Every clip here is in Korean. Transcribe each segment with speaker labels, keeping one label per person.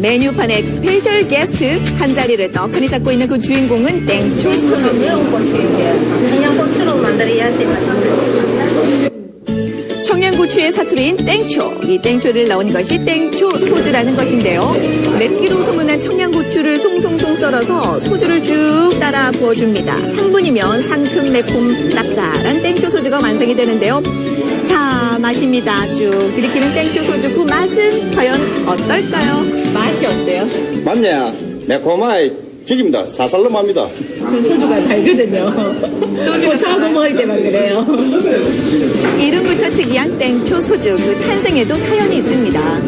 Speaker 1: 메뉴판의 스페셜 게스트 한 자리를 떡하니 잡고 있는 그 주인공은 땡초 소주.
Speaker 2: 청양고추로 만들어야지 맛있는
Speaker 1: 청양고추의 사투리인 땡초. 이 땡초를 넣은 것이 땡초 소주라는 것인데요. 맵기로 소문난 청양고추를 송송송 썰어서 소주를 쭉 따라 부어줍니다. 3분이면 상큼 매콤 쌉쌀한 땡초 소주 가 완성이 되는데요. 자, 마십니다. 쭉 들이키는 땡초 소주 그 맛은 과연 어떨까요?
Speaker 2: 맛이 어때요?
Speaker 3: 맞냐? 매콤하이 죽입니다. 사살로 맙니다.
Speaker 2: 저 소주가 달거든요. 고추하고 먹을 때만 그래요.
Speaker 1: 이름부터 특이한 땡초 소주 그 탄생에도 사연이 있습니다.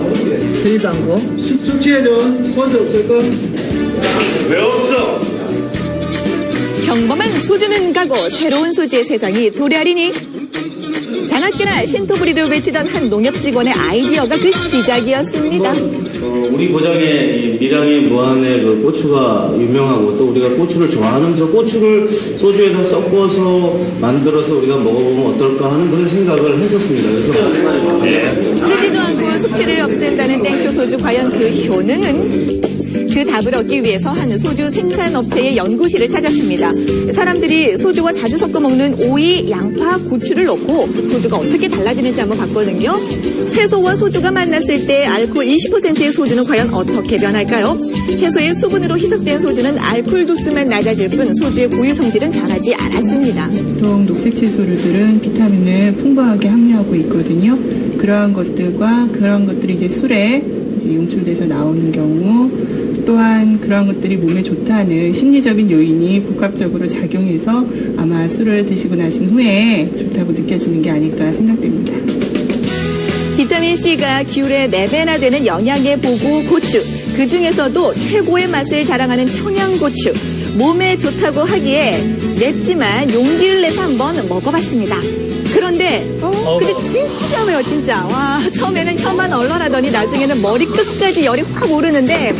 Speaker 4: 들지도 않고
Speaker 5: 숙취해준 스폰서 없을까?
Speaker 1: 평범한 소주는 가고 새로운 소주의 세상이 도래하리니 자나깨나 신토부리를 외치던 한 농협 직원의 아이디어가 그 시작이었습니다.
Speaker 6: 어, 우리 고장의 이 밀양의 무안의 그 고추가 유명하고 또 우리가 고추를 좋아하는 저 고추를 소주에다 섞어서 만들어서 우리가 먹어보면 어떨까 하는 그런 생각을 했었습니다. 그래서
Speaker 1: 쓰지도 않고 숙취를 없앤다는 땡초 소주 과연 그 효능은? 그 답을 얻기 위해서 한 소주 생산 업체의 연구실을 찾았습니다. 사람들이 소주와 자주 섞어 먹는 오이, 양파, 고추를 넣고 소주가 어떻게 달라지는지 한번 봤거든요. 채소와 소주가 만났을 때 알코올 20%의 소주는 과연 어떻게 변할까요? 채소의 수분으로 희석된 소주는 알코올 도수만 낮아질 뿐 소주의 고유 성질은 변하지 않았습니다.
Speaker 7: 보통 녹색 채소류들은 비타민을 풍부하게 함유하고 있거든요. 그러한 것들과 그런 것들이 이제 술에 이제 용출돼서 나오는 경우 또한 그러한 것들이 몸에 좋다는 심리적인 요인이 복합적으로 작용해서 아마 술을 드시고 나신 후에 좋다고 느껴지는 게 아닐까 생각됩니다.
Speaker 1: 비타민C가 귤의 4배나 되는 영양의 보고 고추. 그 중에서도 최고의 맛을 자랑하는 청양고추. 몸에 좋다고 하기에 맵지만 용기를 내서 한번 먹어봤습니다. 그런데, 어, 근데 진짜 매워, 진짜. 와, 처음에는 혀만 얼얼하더니 나중에는 머리 끝까지 열이 확 오르는데,